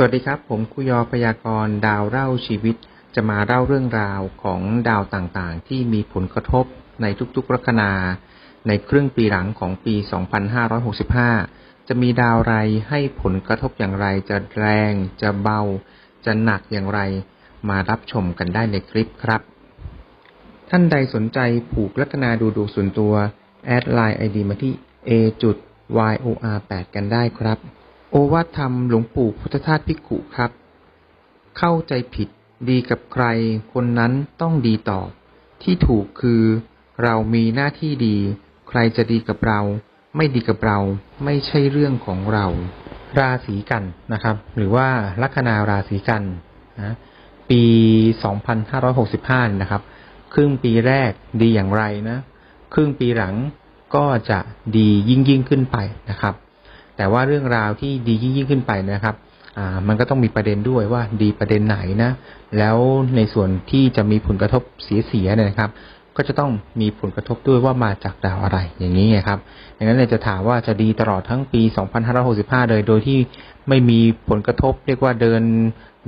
สวัสดีครับ ผมคุยอพยากรณ์ดาวเล่าชีวิต จะมาเล่าเรื่องราวของดาวต่างๆ ที่มีผลกระทบในทุกๆลัคนา ในครึ่งปีหลังของปี 2565 จะมีดาวไรให้ผลกระทบอย่างไร จะแรง จะเบา จะหนักอย่างไร มารับชมกันได้ในคลิปครับ ท่านใดสนใจผูกลัคนาดูดวงส่วนตัว แอดไลน์ไอดีมาที่ a. yor8 กันได้ครับ โอวาทธรรมหลวงปู่พุทธทาสภิกุครับ เข้าใจผิดดีกับใคร คนนั้นต้องดีตอบ ที่ถูกคือเรามีหน้าที่ดี ใครจะดีกับเรา ไม่ดีกับเรา ไม่ใช่เรื่องของเรา ราศีกันนะครับ หรือว่าลัคนาราศีกันนะปี 2565 นะครับ ครึ่งปีแรกดีอย่างไรนะ ครึ่งปีหลังก็จะดียิ่งยิ่งขึ้นไปนะครับ แต่ว่าเรื่องราวที่ดียิ่งยิ่งขึ้นไปนะครับอ่ามันก็ต้องมีประเด็นด้วยว่าดีประเด็นไหนนะ แล้วในส่วนที่จะมีผลกระทบเสียๆนะครับ ก็จะต้องมีผลกระทบด้วยว่ามาจากดาวอะไรอย่างนี้ไงครับดังนั้นเลยจะถามว่าจะดีตลอดทั้งปี 2565 เลยโดยที่ไม่มีผลกระทบเรียกว่าเดิน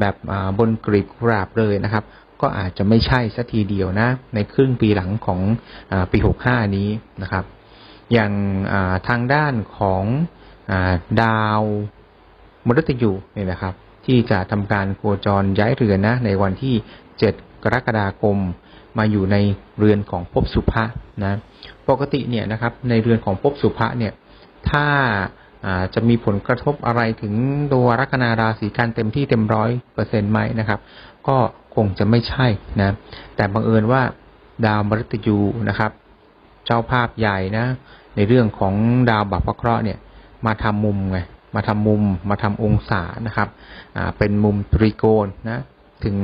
แบบบนกรีบกราบเลยนะครับ ก็อาจจะไม่ใช่สัทีเดียวนะ ในครึ่งปีหลังของอปี 65 นี้นะครับ อย่างทางด้านของ ดาวมฤตยูนี่แหละครับ ที่จะทำการโคจรย้ายเรือนนะ ในวันที่ 7 กรกฎาคม มาอยู่ในเรือนของภพสุภะนะปกติเนี่ยนะครับ ในเรือนของภพสุภะเนี่ย ถ้าจะมีผลกระทบอะไรถึงตัวลัคนาราศีกันเต็มที่เต็มร้อยเปอร์เซ็นต์ไหมนะครับ ก็คงจะไม่ใช่นะ แต่บังเอิญว่าดาวมฤตยูนะครับ เจ้าภาพใหญ่นะ ในเรื่องของดาวบัพพเคราะห์เนี่ย มาทำมุมไงมาทำมุมมาทำองศานะครับอ่าเป็นมุมตรีโกณนะถึง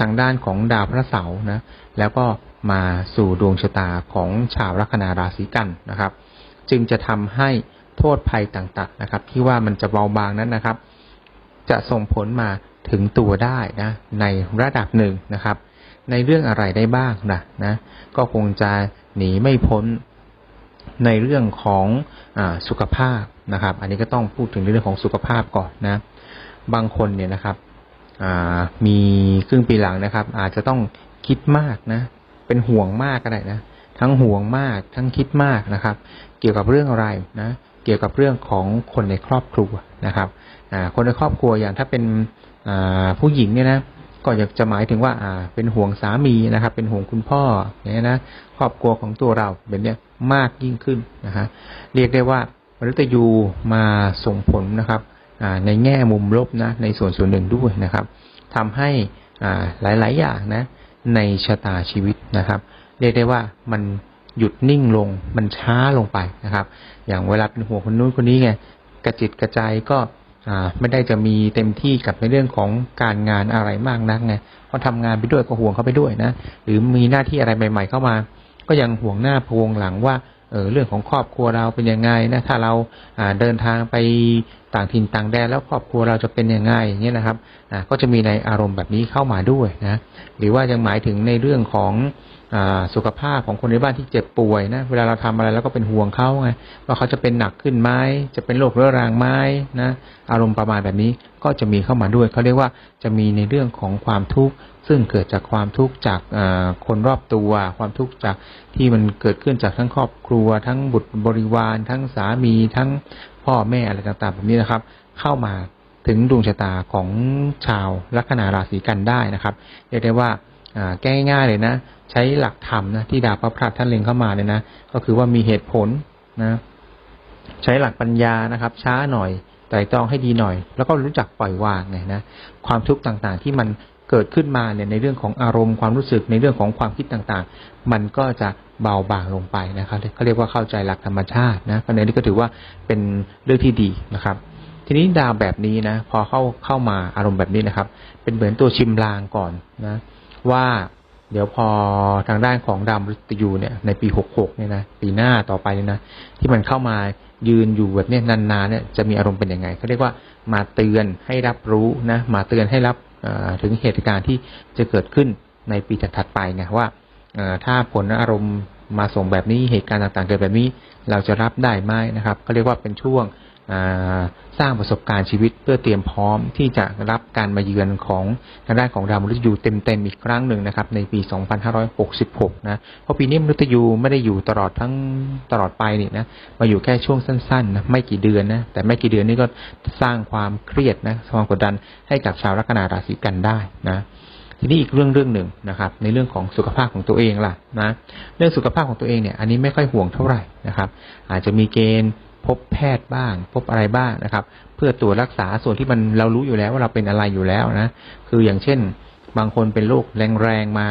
ทางด้านของดาวพระเสาร์นะแล้วก็มาสู่ดวงชะตาของชาวลัคนาราศีกันนะครับ จึงจะทำให้โทษภัยต่างๆนะครับ ที่ว่ามันจะเบาบางนั้นนะครับ จะส่งผลมาถึงตัวได้นะในระดับหนึ่งนะครับ ในเรื่องอะไรได้บ้างนะนะก็คงจะหนีไม่พ้นในเรื่องของอสุขภาพ นะครับ อันนี้ก็ต้องพูดถึงเรื่องของสุขภาพก่อนนะ บางคนเนี่ยนะครับมีครึ่งปีหลังนะครับ อาจจะต้องคิดมากนะ เป็นห่วงมากก็ได้นะ ทั้งห่วงมาก ทั้งคิดมากนะครับ เกี่ยวกับเรื่องอะไรนะ เกี่ยวกับเรื่องของคนในครอบครัวนะครับคนในครอบครัวอย่างถ้าเป็นผู้หญิงเนี่ยนะก็อยากจะหมายถึงว่าอ่า เป็นห่วงสามีนะครับ เป็นห่วงคุณพ่ออย่างนี้นะครอบครัวของตัวเราแบบนี้มากยิ่งขึ้นนะฮะเรียกได้ว่า มฤตยูมาส่งผลนะครับในแง่มุมลบนะในส่วนส่วนหนึ่งด้วยนะครับทำให้หลาย ๆ อย่างนะในชะตาชีวิตนะครับ เรียกได้ว่ามันหยุดนิ่งลงมันช้าลงไปนะครับ อย่างเวลาเป็นห่วงคนนู้นคนนี้ไงกระจิตกระใจก็ไม่ได้จะมีเต็มที่กับในเรื่องของการงานอะไรมากนักไงเพราะทำงานไปด้วยก็ห่วงเขาไปด้วยนะ หรือมีหน้าที่อะไรใหม่ ๆ เข้ามา ก็ยังห่วงหน้าพวงหลังว่า เออเรื่องของครอบครัวเราเป็นยังไงนะถ้าเราเดินทางไปต่างถิ่นต่างแดนแล้วครอบครัวเราจะเป็นยังไงอย่างเงี้ยนะครับก็จะมีในอารมณ์แบบนี้เข้ามาด้วยนะหรือว่ายังหมายถึงในเรื่องของสุขภาพของคนในบ้านที่เจ็บป่วยนะเวลาเราทำอะไรแล้วก็เป็นห่วงเขาไงว่าเขาจะเป็นหนักขึ้นไหมจะเป็นโรคเรื้อรังไหมนะอารมณ์ประมาณแบบนี้ก็จะมีเข้ามาด้วยเขาเรียกว่าจะมีในเรื่องของความทุกข์ซึ่งเกิดจากความทุกข์จากคนรอบตัว ความทุกข์จากที่มันเกิดขึ้นจากทั้งครอบครัว ทั้งบุตรบริวาร ทั้งสามีทั้ง พ่อแม่อะไรต่างๆแบบนี้นะครับ เข้ามาถึงดวงชะตาของชาวลัคนาราศีกันได้นะครับเรียกได้ว่าแก้ง่ายเลยนะ ใช้หลักธรรมนะที่ดาวพระพรตท่านเล็งเข้ามาเลยนะก็คือว่ามีเหตุผลนะใช้หลักปัญญานะครับ ช้าหน่อยไตรตรองให้ดีหน่อย แล้วก็รู้จักปล่อยวางไงนะ ความทุกข์ต่างๆที่มัน เกิดขึ้นมาเนี่ยในเรื่องของอารมณ์ความรู้สึกในเรื่องของความคิดต่างๆ มันก็จะเบาบางลงไปนะครับเขาเรียกว่าเข้าใจหลักธรรมชาตินะประเด็นนี้ก็ถือว่าเป็นเรื่องที่ดีนะครับ ทีนี้ดาวแบบนี้นะ พอเข้าเข้ามาอารมณ์แบบนี้นะครับ เป็นเหมือนตัวชิมลางก่อนนะ ว่าเดี๋ยวพอทางด้านของดาวมฤตยูเนี่ยในปีหกหกเนี่ยนะปีหน้าต่อไปเนี่ยนะที่มันเข้ามายืนอยู่แบบนี้นานๆเนี่ยจะมีอารมณ์เป็นยังไงเขาเรียกว่ามาเตือนให้รับรู้นะมาเตือนให้รับ ถึงเหตุการณ์ที่จะเกิดขึ้นในปีถัดไปไงว่าถ้าผลอารมณ์มาส่งแบบนี้เหตุการณ์ต่างๆเกิดแบบนี้ เราจะรับได้ไหมนะครับก็เรียกว่าเป็นช่วง สร้างประสบการณ์ชีวิตเพื่อเตรียมพร้อมที่จะรับการมาเยือนของทางด้านของดาวมฤตยูเต็มๆอีกครั้งหนึ่งนะครับ ในปี 2566 นะเพราะปีนี้มฤตยูไม่ได้อยู่ตลอดทั้งตลอดไปนี่นะมาอยู่แค่ช่วงสั้นๆนะไม่กี่เดือนนะแต่ไม่กี่เดือนนี่ก็สร้างความเครียดนะความกดดันให้กับชาวลัคนาราศีกันได้นะทีนี้อีกเรื่องเรื่องหนึ่งนะครับ ในเรื่องของสุขภาพของตัวเองล่ะนะเรื่องสุขภาพของตัวเองเนี่ย อันนี้ไม่ค่อยห่วงเท่าไหร่นะครับ อาจจะมีเกณฑ์ พบแพทย์บ้าง พบอะไรบ้างนะครับ เพื่อตรวจรักษาส่วนที่มันเรารู้อยู่แล้วว่าเราเป็นอะไรอยู่แล้วนะ คืออย่างเช่น บางคนเป็นโรคแรงๆมา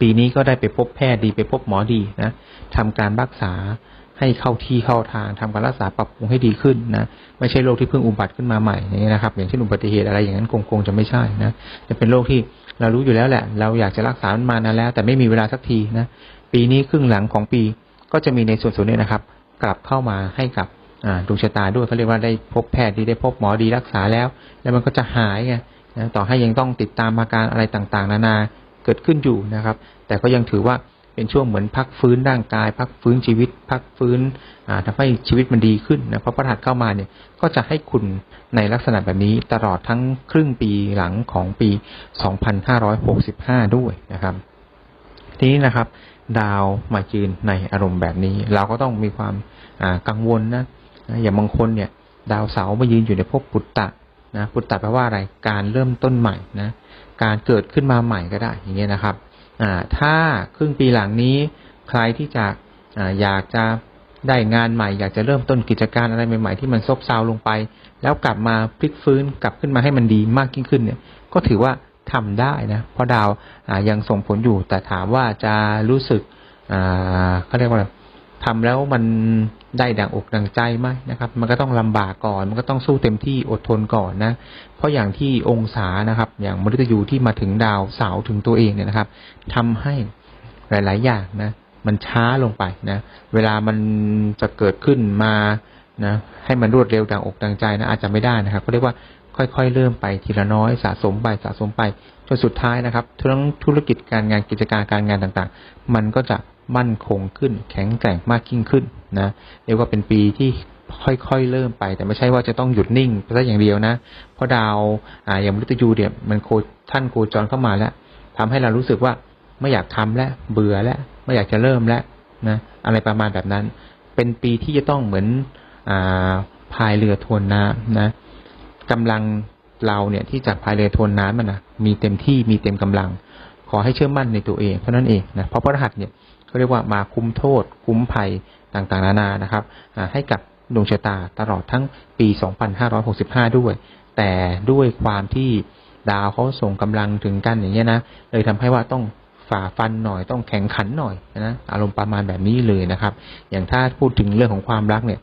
ปีนี้ก็ได้ไปพบแพทย์ดีไปพบหมอดีนะทำการรักษาให้เข้าที่เข้าทางทำการรักษาปรับปรุงให้ดีขึ้นนะไม่ใช่โรคที่เพิ่งอุบัติขึ้นมาใหม่อย่างนี้นะครับ อย่างเช่นอุบัติเหตุอะไรอย่างนั้นคงคงจะไม่ใช่นะจะเป็นโรคที่เรารู้อยู่แล้วแหละ เราอยากจะรักษามันมานานแล้ว แต่ไม่มีเวลาสักทีนะปีนี้ครึ่งหลังของปีก็จะมีในส่วนส่วนนี้นะครับ กลับเข้ามาให้กับดวงชะตาด้วยเขาเรียกว่าได้พบแพทย์ดีได้พบหมอดีรักษาแล้ว แล้วมันก็จะหายไงต่อให้ยังต้องติดตามอาการอะไรต่างๆ นานาเกิดขึ้นอยู่นะครับ แต่ก็ยังถือว่าเป็นช่วงเหมือนพักฟื้นร่างกาย พักฟื้นชีวิต พักฟื้นทำให้ชีวิตมันดีขึ้นนะเพราะพระหัสเข้ามาเนี่ยก็จะให้คุณในลักษณะแบบนี้ตลอดทั้งครึ่งปีหลังของปี 2565 ด้วยนะครับ ทีนี้นะครับ ดาวมายืนในอารมณ์แบบนี้ เราก็ต้องมีความกังวลนะอย่างบางคนเนี่ย ดาวเสาร์มายืนอยู่ในภพปุตตะนะปุตตะแปลว่าอะไรการเริ่มต้นใหม่นะการเกิดขึ้นมาใหม่ก็ได้อย่างเงี้ยนะครับถ้าครึ่งปีหลังนี้ใครที่จะออยากจะได้งานใหม่ อยากจะเริ่มต้นกิจการอะไรใหม่ ๆ ที่มันซบเซาลงไป แล้วกลับมาพลิกฟื้นกลับขึ้นมาให้มันดีมากยิ่งขึ้นเนี่ย ก็ถือว่า ทำได้นะเพราะดาวยังส่งผลอยู่ แต่ถามว่าจะรู้สึกเขาเรียกว่าทำแล้วมันได้ดังอกดังใจไหมนะครับ มันก็ต้องลำบากก่อน มันก็ต้องสู้เต็มที่อดทนก่อนนะ เพราะอย่างที่องศานะครับ อย่างมฤตยูที่มาถึงดาวเสาถึงตัวเองเนี่ยนะครับทำให้หลาย ๆ อย่างนะ มันช้าลงไปนะ เวลามันจะเกิดขึ้นมานะ ให้มันรวดเร็วดังอกดังใจนะอาจจะไม่ได้นะครับก็เรียกว่า ค่อยๆ เริ่มไปทีละน้อยสะสมไปสะสมไปจนสุดท้ายนะครับทั้งธุรกิจการงานกิจการการงานต่างๆ มันก็จะมั่นคงขึ้น แข็งแกร่งมากยิ่งขึ้นนะเรียกว่าเป็นปีที่ค่อยๆ เริ่มไป แต่ไม่ใช่ว่าจะต้องหยุดนิ่งไปซะอย่างเดียวนะ เพราะดาวอ่าอย่างมฤตยูเนี่ยมันโคท่านโคจรเข้ามาแล้วทำให้เรารู้สึกว่าไม่อยากทำแล้วเบื่อแล้วไม่อยากจะเริ่มแล้วนะอะไรประมาณแบบนั้น เป็นปีที่จะต้องเหมือนอ่าพายเรือทวนน้ำนะ กำลังเราเนี่ยที่จะพายเรือทวนน้ำมันนะมีเต็มที่มีเต็มกำลัง ขอให้เชื่อมั่นในตัวเองเท่านั้นเองนะเพราะพระรหัสเนี่ยเขาเรียกว่ามาคุ้มโทษ คุ้มภัยต่างๆ นานานะครับให้กับดวงชะตาตลอดทั้งปี 2565 ด้วย แต่ด้วยความที่ดาวเขาส่งกำลังถึงกันอย่างเงี้ยนะเลยทำให้ว่าต้องฝ่าฟันหน่อยต้องแข่งขันหน่อยนะอารมณ์ประมาณแบบนี้เลยนะครับ อย่างถ้าพูดถึงเรื่องของความรักเนี่ย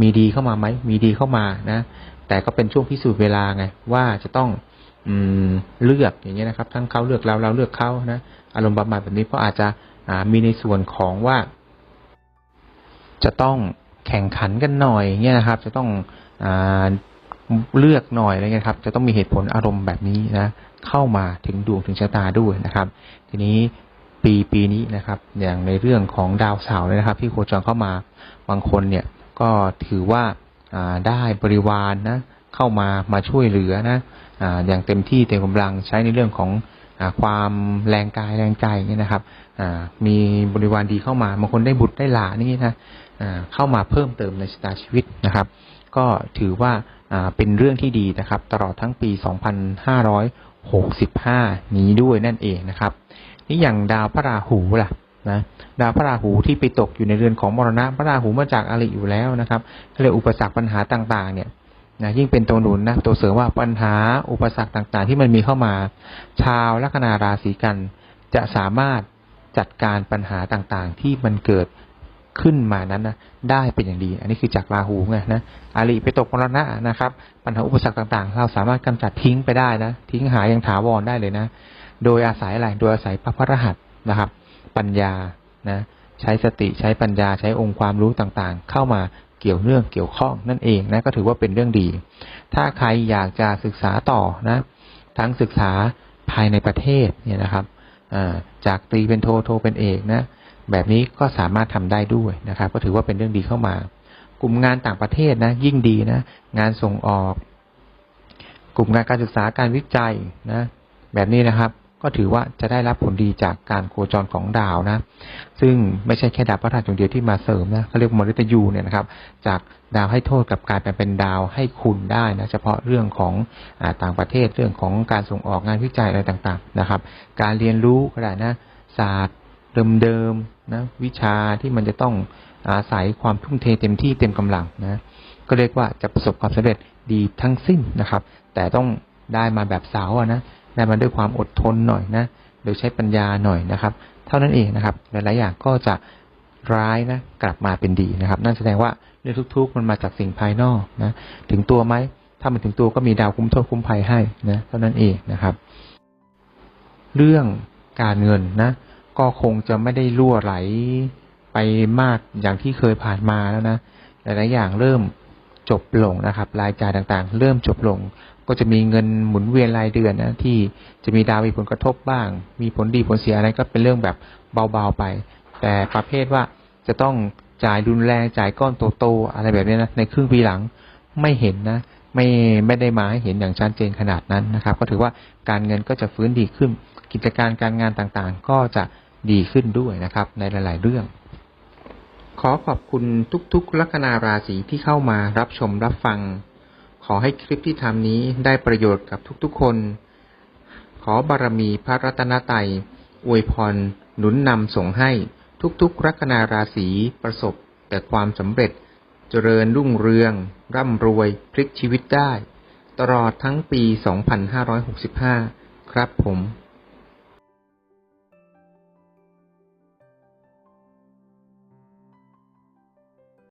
มีดีเข้ามาไหมมีดีเข้ามานะ แต่ก็เป็นช่วงพิสูจน์เวลาไงว่าจะต้องอืมเลือกอย่างเงี้ยนะครับ ทั้งเขาเลือกเราเราเลือกเขานะอารมณ์ประมาณแบบนี้เพราะอาจจะมีในส่วนของว่า จะต้องแข่งขันกันหน่อยเนี่ยนะครับ จะต้องอเลือกหน่อยอะไรเงี้ยครับ จะต้องมีเหตุผลอารมณ์แบบนี้นะ เข้ามาถึงดวงถึงชะตาด้วยนะครับ ทีนี้ปีปีนี้นะครับ อย่างในเรื่องของดาวเสาร์นะครับ ที่โคจรเข้ามาบางคนเนี่ยก็ถือว่า ได้บริวารนนะเข้ามามาช่วยเหลือนะอย่างเต็มที่เต็มกำลังใช้ในเรื่องของความแรงกายแรงใจเนี่ยนะครับมีบริวารดีเข้ามาบางคนได้บุตรได้หลานนี่นะเข้ามาเพิ่มเติมในชะตาชีวิตนะครับ ก็ถือว่าเป็นเรื่องที่ดีนะครับ ตลอดทั้งปี 2565 นี้ด้วยนั่นเองนะครับ นี่อย่างดาวพระราหูล่ะ นะดาวพระราหูที่ไปตกอยู่ในเรือนของมรณะ พระราหูมาจากอริอยู่แล้วนะครับเรียกอุปสรรคปัญหาต่างๆ เนี่ยนะยิ่งเป็นตัวหนุนนะตัวเสริมว่าปัญหาอุปสรรคต่างๆ ที่มันมีเข้ามา ชาวลัคนาราศีกัน จะสามารถจัดการปัญหาต่างๆ ที่มันเกิดขึ้นมานั้นนะได้เป็นอย่างดี อันนี้คือจากราหูไงนะอาลีไปตกมรณะนะครับ ปัญหาอุปสรรคต่างๆ เราสามารถกำจัดทิ้งไปได้นะ ทิ้งหายอย่างถาวรได้เลยนะ โดยอาศัยอะไรโดยอาศัยพระพรหัสนะครับ ปัญญานะใช้สติใช้ปัญญาใช้องค์ความรู้ต่างๆ เข้ามาเกี่ยวเนื่องเกี่ยวข้องนั่นเองนะก็ถือว่าเป็นเรื่องดี ถ้าใครอยากจะศึกษาต่อนะ ทั้งศึกษาภายในประเทศเนี่ยนะครับจากตรีเป็นโทโทเป็นเอกนะแบบนี้ก็สามารถทำได้ด้วยนะครับ ก็ถือว่าเป็นเรื่องดีเข้ามา กลุ่มงานต่างประเทศนะยิ่งดีนะงานส่งออก กลุ่มงานการศึกษาการวิจัยนะแบบนี้นะครับ ก็ถือว่าจะได้รับผลดีจากการโคจรของดาวนะ ซึ่งไม่ใช่แค่ดาวพระราชดวงเดียวที่มาเสริมนะเขาเรียกมฤตยูเนี่ยนะครับ จากดาวให้โทษกับกลายเป็นดาวให้คุณได้นะเฉพาะเรื่องของอต่างประเทศเรื่องของการส่งออกงานวิจัยอะไรต่างๆนะครับ การเรียนรู้ก็ได้นะศาสตร์เดิมๆนะวิชาที่มันจะต้องอาศัยความทุ่มเทเต็มที่เต็มกำลังนะก็เรียกว่าจะประสบความสำเร็จดีทั้งสิ้นนะครับ แต่ต้องได้มาแบบสาวอะ นะได้มาด้วยความอดทนหน่อยนะโดยใช้ปัญญาหน่อยนะครับ เท่านั้นเองนะครับ หลาย ๆ อย่างก็จะร้ายนะกลับมาเป็นดีนะครับ นั่นแสดงว่าเรื่องทุกๆมันมาจากสิ่งภายนอกนะถึงตัวไหมถ้ามันถึงตัวก็มีดาวคุ้มโทษคุ้มภัยให้นะเท่านั้นเองนะครับ เรื่องการเงินนะ ก็คงจะไม่ได้รั่วไหลไปมากอย่างที่เคยผ่านมาแล้วนะหลายๆอย่างเริ่มจบลงนะครับ รายจ่ายต่างๆ เริ่มจบลง ก็จะมีเงินหมุนเวียนรายเดือนนะที่จะมีดาวมีผลกระทบบ้าง มีผลดีผลเสียอะไรก็เป็นเรื่องแบบเบาๆไป แต่ประเภทว่าจะต้องจ่ายรุนแรงจ่ายก้อนโตๆอะไรแบบนี้นะในครึ่งปีหลังไม่เห็นนะไม่ไม่ได้มาให้เห็นอย่างชัดเจนขนาดนั้นนะครับ ก็ถือว่าการเงินก็จะฟื้นดีขึ้น กิจการการงานต่างๆ ก็จะดีขึ้นด้วยนะครับ ในหลาย ๆ เรื่อง ขอขอบคุณทุกๆลัคนาราศีที่เข้ามารับชมรับฟัง อให้คลิปที่ทำนี้ได้ประโยชน์กับทุกๆคน ขอบารมีพระรัตนตรัยอวยพรหนุนนำส่งให้ทุกๆลัคนาราศีประสบ แต่ความสำเร็จเจริญรุ่งเรือง ร่ำรวยพลิกชีวิตได้ ตลอดทั้งปี 2565 ครับผม